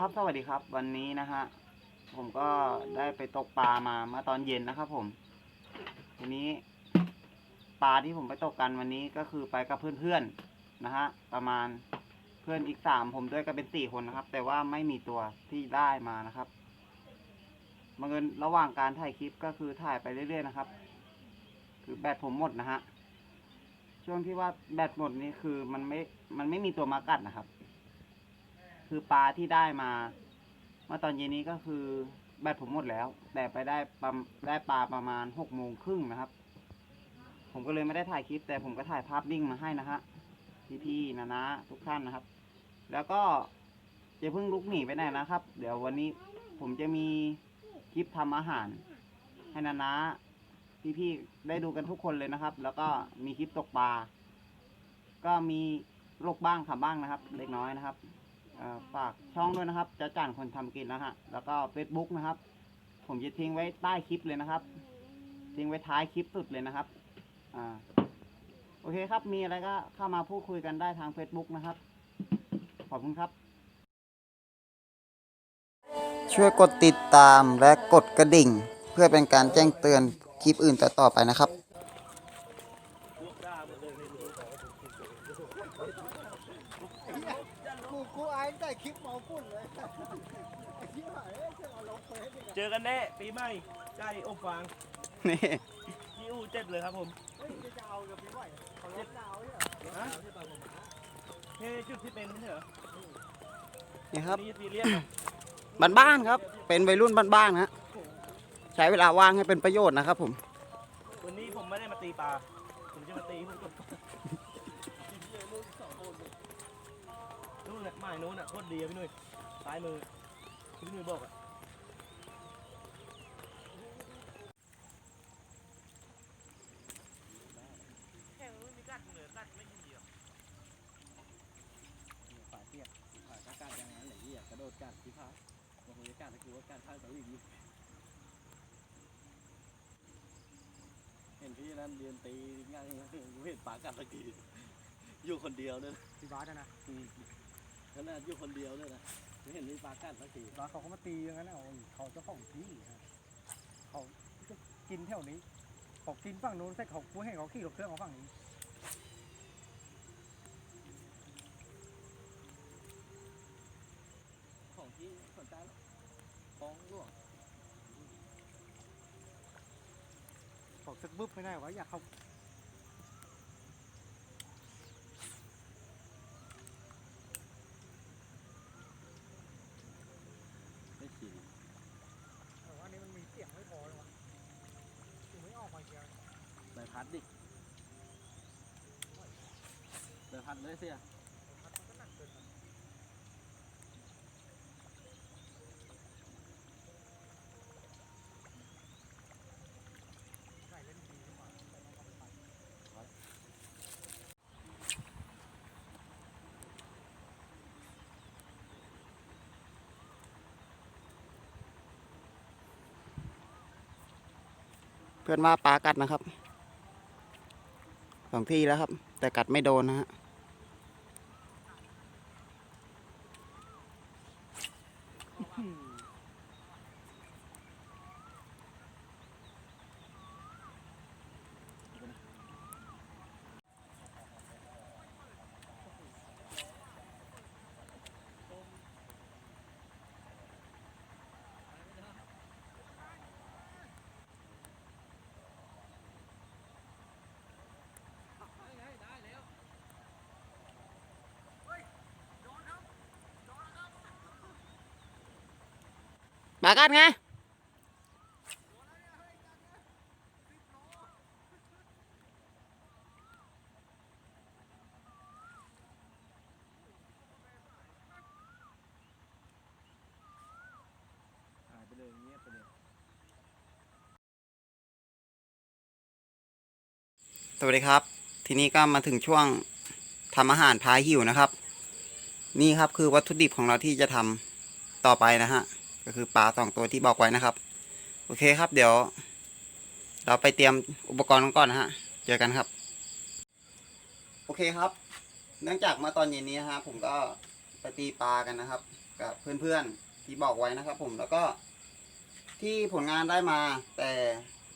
ครับสวัสดีครับ วันนี้นะฮะผมก็ได้ไปตกปลามาเมื่อตอนเย็นนะครับผม ทีนี้ปลาที่ผมไปตกกันวันนี้ก็คือไปกับเพื่อนๆนะฮะประมาณเพื่อนอีกสามผมด้วยก็เป็นสี่คนนะครับ แต่ว่าไม่มีตัวที่ได้มานะครับบังเอิญระหว่างการถ่ายคลิปก็คือถ่ายไปเรื่อยๆนะครับ คือแบตผมหมดนะฮะช่วงที่ว่าแบตหมดนี่คือมันไม่มันไม่มีตัวมากัดนะครับ คือปลาที่ได้มา เมื่อตอนเย็นนี้ก็คือแบตผมหมดแล้ว แต่ไปได้ปลาได้ปลาประมาณหกโมงครึ่งนะครับ ผมก็เลยไม่ได้ถ่ายคลิป แต่ผมก็ถ่ายภาพนิ่งมาให้นะฮะพี่ๆนะนะทุกท่านนะครับ แล้วก็จะเพิ่งลุกหนีไปไหนนะครับ เดี๋ยววันนี้ผมจะมีคลิปทำอาหาร ให้นานะพี่ๆได้ดูกันทุกคนเลยนะครับ แล้วก็มีคลิปตกปลาก็มีโรคบ้างขับบ้างนะครับ เล็กน้อยนะครับ ฝากช่องด้วยนะครับจะจ่านคนทำกินนะฮะแล้วก็ Facebook นะครับ ผมจะทิ้งไว้ใต้คลิปเลยนะครับ ทิ้งไว้ท้ายคลิปสุดเลยนะครับอ่าโอเคครับมีอะไรก็เข้ามาพูดคุยกันได้ทาง Facebook นะครับ ขอบคุณครับ ช่วยกดติดตามและกดกระดิ่ง เพื่อเป็นการแจ้งเตือนคลิปอื่นต่อๆไปนะครับ กูกูอายตั้งแต่คลิปเมาปุ่นเลยไอ้ที่หายเอ้ยจะเอาลงเฟซอีกอะเจอกันแน่ปีใหม่ใกล้อบฟางนี่ยี่อูเจ็ดเลยครับผมเฮ้ยจะเอากับพี่ไหวเขาลดดาวเนี่ยฮะเฮ้จุดที่เป็นไม่ใช่เหรอนี่ครับนี่ซีเรียสนะบ้านๆครับ เป็นวัยรุ่นบ้านๆนะฮะใช้เวลาว่างให้เป็นประโยชน์นะครับผม วันนี้ผมไม่ได้มาตีปลาผมจะมาตีพวกตกปลา นู่นน่ะหมายนู้นน่ะโคตรดีอะพี่นุ้ยซ้ายมือที่พี่นุ้ยบอกอะแค่ไม่มีกัดเหนือกัดไม่ยินดีหรอกฝาเทียบฝาการอย่างนั้นไหนที่อยากกระโดดกัดที่พาบางคนจะกัดตะกี้ว่ากัดข้างตัวอีกนิดเห็นพี่นั่นเรียนตีง่ายเห็นปากัดตะกี้อยู่คนเดียวด้วยนะพี่บาสอะ นะอืมขนาดอยู่คนเดียวด้วยนะไม่เห็นมีปากัดตะกี้บาสเขาก็มาตีอย่างนั้นนะโอ้ยเขาเจ้าของที่ฮะเขาจะกินแถวนี้เขากินฝั่งนู้นแต่เขากูให้เขาขี่รถเครื่องมาฝั่งนี้ของที่สนใจฟ้องร่วงเขาซึกบึ๊บไม่ได้วะอยากเขา ไม่ขี่ แต่ว่าอันนี้มันมีเสียงไม่พอเลยวะถึงไม่ออกมาเชียว ใบพัดดิใบพัดเลยเสีย มันก็หนักเกินไปใส่เล่นดีดีกว่าแต่ต้อง เอาไปปั่นเพื่อนว่าปลากัดนะครับสองที่แล้วครับ แต่กัดไม่โดนนะฮะ กัดไงหายไงสวัสดีครับ ทีนี้ก็มาถึงช่วงทำอาหารพายหิวนะครับ นี่ครับคือวัตถุดิบของเราที่จะทำต่อไปนะฮะ ก็คือปลาสองตัวที่บอกไว้นะครับ โอเคครับเดี๋ยว เราไปเตรียมอุปกรณ์กันก่อนนะฮะ เจอกันครับ โอเคครับ เนื่องจากเมื่อตอนเย็นนี้นะฮะผมก็ไปตีปลากันนะครับ กับเพื่อนๆที่บอกไว้นะครับ ผมแล้วก็ที่ผลงานได้มา แต่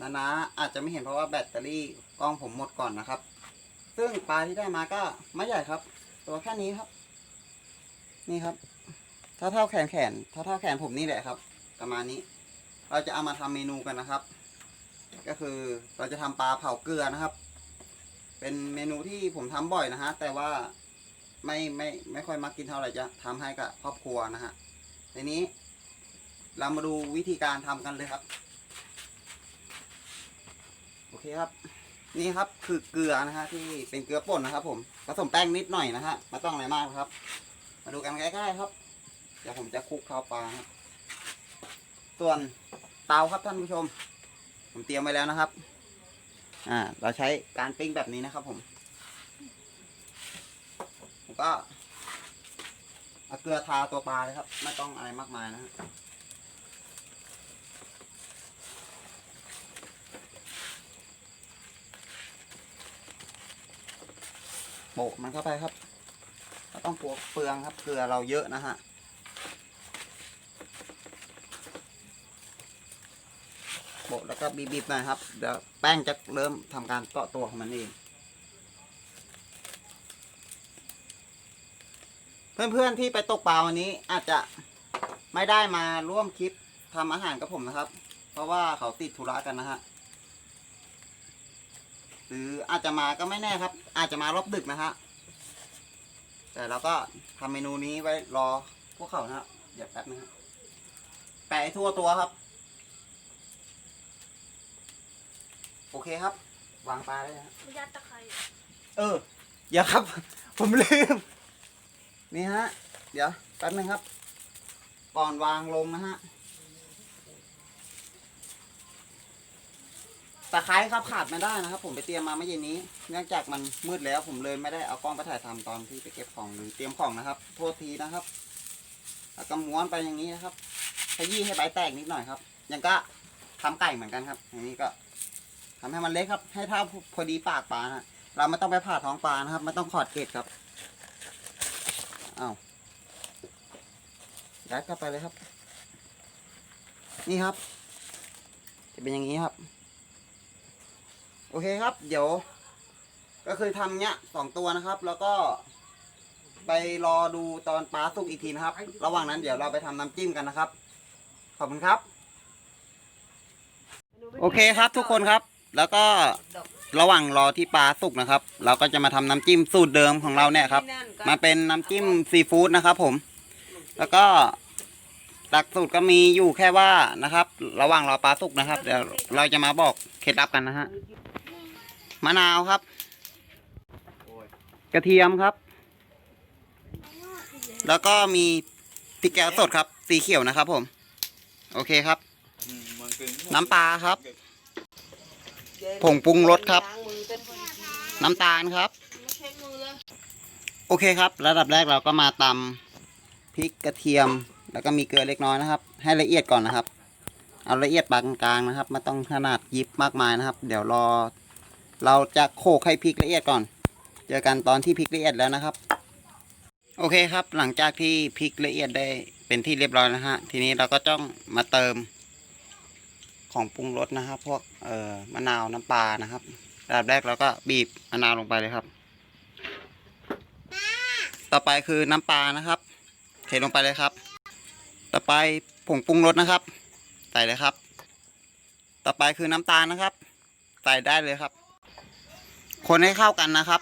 นานาอาจจะไม่เห็นเพราะว่าแบตเตอรี่กล้องผมหมดก่อนนะครับ ซึ่งปลาที่ได้มาก็ไม่ใหญ่ครับ ตัวแค่นี้ครับ นี่ครับ เท่าเท่าแขนแขนเท่าเท่าแขนผมนี่แหละครับ ประมาณนี้ เราจะเอามาทำเมนูกันนะครับ ก็คือเราจะทำปลาเผาเกลือนะครับ เป็นเมนูที่ผมทำบ่อยนะฮะ แต่ว่าไม่ไม่ไม่ค่อยมักกินเท่าไหร่จะทำให้กับครอบครัวนะฮะทีนี้ เรามาดูวิธีการทำกันเลยครับ โอเคครับ นี่ครับคือเกลือนะฮะที่เป็นเกลือป่นนะครับ ผมผสมแป้งนิดหน่อยนะฮะไม่ต้องอะไรมากครับ มาดูกันใกล้ๆครับ ดี๋ยวผมจะคลุกข้าวปลาครับส่วนเตาครับท่านผู้ชม ผมเตรียมไว้แล้วนะครับ อ่า เราใช้การปิ้งแบบนี้นะครับ ผมผมก็เอาเกลือทาตัวปลาเลยครับ ไม่ต้องอะไรมากมายนะโปะมันเข้าไปครับเราต้องปวกเปลืองครับ เกลือเราเยอะนะฮะ โปะแล้วก็บีบๆหน่อยครับ เดี๋ยวแป้งจะเริ่มทำการเกาะตัวของมันเอง เพื่อนๆที่ไปตกปลาวันนี้อาจจะไม่ได้มาร่วมคลิปทำอาหารกับผมนะครับ เพราะว่าเขาติดธุระกันนะฮะ หรืออาจจะมาก็ไม่แน่ครับ อาจจะมารอบดึกนะฮะ แต่เราก็ทำเมนูนี้ไว้รอพวกเขานะฮะเดี๋ยวแป๊บนึงครับแปะทั่วตัวครับ โอเคครับ วางปลาได้นะฮะไม่ยัดตะไคร้เออ อย่าครับ ผมลืม นี่ฮะ เดี๋ยวแป๊บนึงครับ ก่อนวางลงนะฮะ ตะไคร้ครับขาดไม่ได้นะครับ ผมไปเตรียมมาเมื่อเย็นนี้ เนื่องจากมันมืดแล้วผมเลยไม่ได้เอากล้องไปถ่ายทำตอนที่ไปเก็บของหรือเตรียมของนะครับ โทษทีนะครับ แล้วก็ม้วนไปอย่างนี้นะครับขยี้ให้ใบแตกนิดหน่อยครับ ยังก็ทำไก่เหมือนกันครับ อย่างนี้ก็ ทำให้มันเล็กครับ ให้เท่าพอดีปากปลาฮะเราไม่ต้องไปผ่าท้องปลานะครับไม่ต้องขอดเกล็ดครับเอาวยัดเข้าไปเลยครับ นี่ครับ จะเป็นอย่างนี้ครับ โอเคครับ เดี๋ยว ก็คือทำเนี้ยสองตัวนะครับ แล้วก็ไปรอดูตอนปลาสุกอีกทีนะครับ ระหว่างนั้นเดี๋ยวเราไปทำน้ำจิ้มกันนะครับ ขอบคุณครับ โอเคครับทุกคนครับ แล้วก็ระหว่างรอที่ปลาสุกนะครับ เราก็จะมาทำน้ำจิ้มสูตรเดิมของเราเนี่ยครับ มาเป็นน้ำจิ้มซีฟู้ดนะครับ ผม แล้วก็หลักสูตรก็มีอยู่แค่ว่านะครับ ระหว่างรอปลาสุกนะครับ เดี๋ยวเราจะมาบอกเคล็ดลับกันนะฮะมะนาวครับ กระเทียมครับ แล้วก็มีพริกแกงสดครับ สีเขียวนะครับ ผม โอเคครับ น้ำปลาครับ ผงปรุงรสครับ น้ำตาลครับ โอเคครับ ระดับแรกเราก็มาตำพริกกระเทียม แล้วก็มีเกลือเล็กน้อยนะครับ ให้ละเอียดก่อนนะครับ เอาละเอียดปานกลางนะครับไม่ต้องขนาดยิบมากมายนะครับ เดี๋ยวรอ เราจะโขลกให้พริกละเอียดก่อน เจอกันตอนที่พริกละเอียดแล้วนะครับ โอเคครับ หลังจากที่พริกละเอียดได้เป็นที่เรียบร้อยนะฮะ ทีนี้เราก็ต้องมาเติม ของปรุงรสนะครับ พวกเอ่อมะนาวน้ำปลานะครับระดับแรกเราก็บีบมะนาวลงไปเลยครับ ต่อไปคือน้ำปลานะครับ เทลงไปเลยครับ ต่อไปผงปรุงรสนะครับ ใส่เลยครับ ต่อไปคือน้ำตาลนะครับ ใส่ได้เลยครับ คนให้เข้ากันนะครับ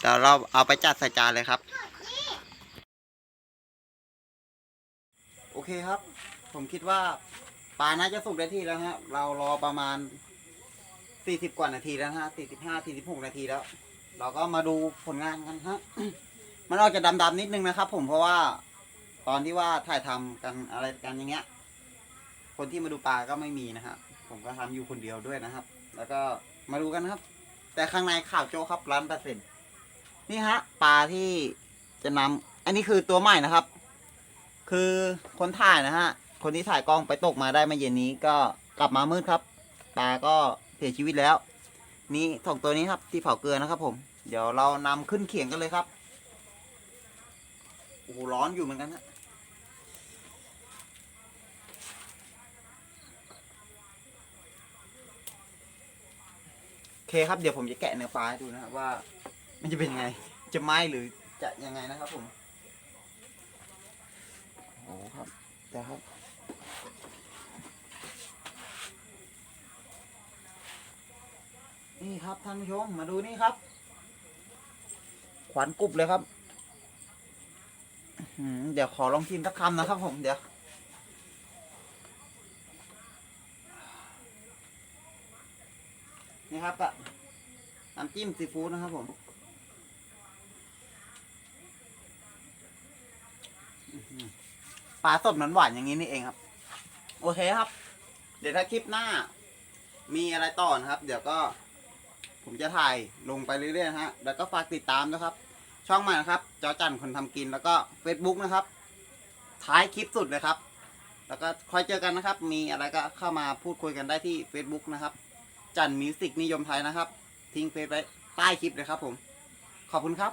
เดี๋ยวเราเอาไปจัดใส่จานเลยครับ โอเคครับ ผมคิดว่าปลาน่าจะสุกได้ที่แล้วฮะ เรารอประมาณสี่สิบกว่านาทีแล้วฮะสี่สิบห้าสี่สิบหกนาทีแล้ว เราก็มาดูผลงานกันฮะ มันออกจะดำๆนิดนึงนะครับ ผมเพราะว่าตอนที่ว่าถ่ายทำกันอะไรกันอย่างเงี้ย คนที่มาดูปลาก็ไม่มีนะครับผมก็ทำอยู่คนเดียวด้วยนะครับ แล้วก็มาดูกันครับ แต่ข้างในข่าวโจครับร้านเปอร์เซ็นต์นี่ฮะ ปลาที่จะนำอันนี้คือตัวใหม่นะครับ คือคนถ่ายนะฮะ คนที่ถ่ายกล้องไปตกมาได้มาเย็นนี้ก็กลับมามืดครับปลาก็เสียชีวิตแล้ว นี่สองตัวนี้ครับที่เผาเกลือนะครับ ผม เดี๋ยวเรานำขึ้นเขียงกันเลยครับโอ้โหร้อนอยู่เหมือนกันฮะโอเคครับเดี๋ยวผมจะแกะเนื้อปลาให้ดูนะครับว่า มันจะเป็นยังไง จะไหมหรือจะยังไงนะครับผมโอ้โหครับเดี๋ยวครับ นี่ครับท่านผู้ชมมาดูนี่ครับ ขวัญกรุบเลยครับเดี๋ยวขอลองกินสักคำนะครับผมเดี๋ยวนี่ครับกับน้ำจิ้มซีฟู้ดนะครับผมปลาสดมันหวานอย่างนี้นี่เองครับ โอเคครับ เดี๋ยวถ้าคลิปหน้า มีอะไรต่อนะครับ เดี๋ยวก็ ผมจะถ่ายลงไปเรื่อยๆนะฮะ แล้วก็ฝากติดตามนะครับ ช่องใหม่นะครับจอจันคนทำกินแล้วก็ Facebook นะครับ ท้ายคลิปสุดเลยครับ แล้วก็คอยเจอกันนะครับ มีอะไรก็เข้ามาพูดคุยกันได้ที่ Facebook นะครับ จันมิวสิกนิยมไทยนะครับ ทิ้งเฟซไว้ใต้คลิปเลยครับผม ขอบคุณครับ